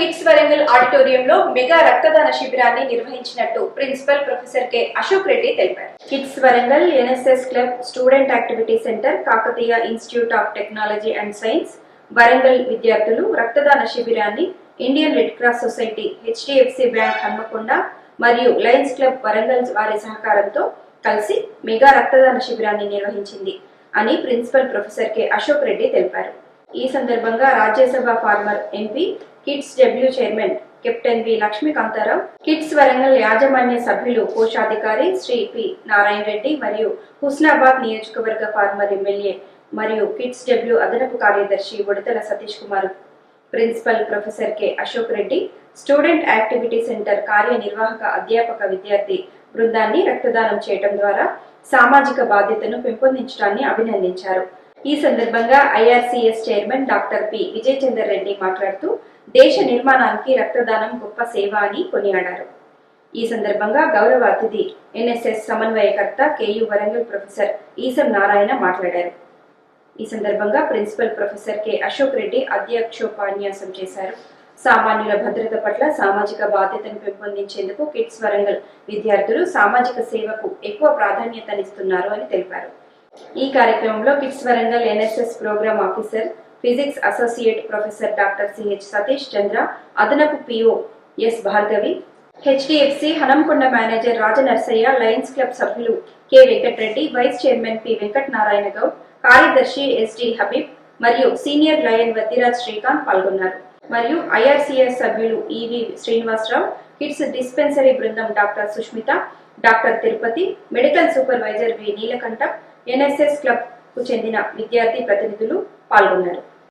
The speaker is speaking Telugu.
కిడ్స్ వరంగల్ ఆడిటోరియంలో మెగా రక్తదాన శిబిరాన్ని నిర్వహించినట్టు principal professor K Ashok Reddy తెలిపారు. KITS Warangal NSS club student activity centre Kakatiya institute of technology and science Warangal విద్యార్థులు రక్తదాన శిబిరాన్ని Indian red cross society HDFC bank Hanamkonda మరియు లయన్స్ క్లబ్ వరంగల్ వారి సహకారంతో కలిసి మెగా రక్తదాన శిబిరాన్ని నిర్వహించింది అని principal professor K Ashok Reddy తెలిపారు. ఈ సందర్భంగా Rajya Sabha former MP KITS W chairman captain V Lakshmikantharao KITS Warangal యాజమాన్య సభ్యులు కోశాధికారి శ్రీ పి నారాయణ రెడ్డి మరియు హుస్నాబాద్ నియోజకవర్గ ఫార్మర్ ఎమ్మెల్యే మరియు కిడ్స్ డబ్ల్యూ అదనపు కార్యదర్శి Udathala Satish Kumar principal professor K Ashok Reddy student activity centre కార్యనిర్వాహక అధ్యాపక విద్యార్థి బృందాన్ని రక్తదానం చేయటం ద్వారా సామాజిక బాధ్యతను పెంపొందించడాన్ని అభినందించారు. ఈ సందర్భంగా IRCS chairman doctor P Vijay Chander Reddy మాట్లాడుతూ దేశ నిర్మాణానికి రక్తదానం గొప్ప సేవ అని కొనియాడారు. ఈ సందర్భంగా గౌరవ అతిథి ఎన్ఎస్ఎస్ సమన్వయకర్త కేయు వరంగల్ ప్రొఫెసర్ ఈసం నారాయణ మాట్లాడారు. ఈ సందర్భంగా principal professor K Ashok Reddy అధ్యక్షోపన్యాసం చేశారు. సామాన్యుల భద్రత పట్ల సామాజిక బాధ్యతను పెంపొందించేందుకు కిట్స్ వరంగల్ విద్యార్థులు సామాజిక సేవకు ఎక్కువ ప్రాధాన్యతనిస్తున్నారు అని తెలిపారు. ఈ కార్యక్రమంలో KITS Warangal NSS program officer physics associate professor doctor CH Satish Chandra అదనపు PO S Bhargavi HDFC Hanamkonda manager Rajanarsaiah lions club సభ్యులు K Venkatareddy vice chairman P Venkat Narayana Goud కార్యదర్శి ఎస్డి హబీబ్ మరియు సీనియర్ లయన్ వద్దిరాజ్ శ్రీకాంత్ పాల్గొన్నారు. మరియు ఐఆర్సీఎస్ సభ్యులు ఈవి శ్రీనివాసరావు కిడ్స్ డిస్పెన్సరీ బృందం doctor Sushmitha doctor Tirupati medical supervisor V Neelakantha NSS క్లబ్కు చెందిన విద్యార్థి ప్రతినిధులు పాల్గొన్నారు.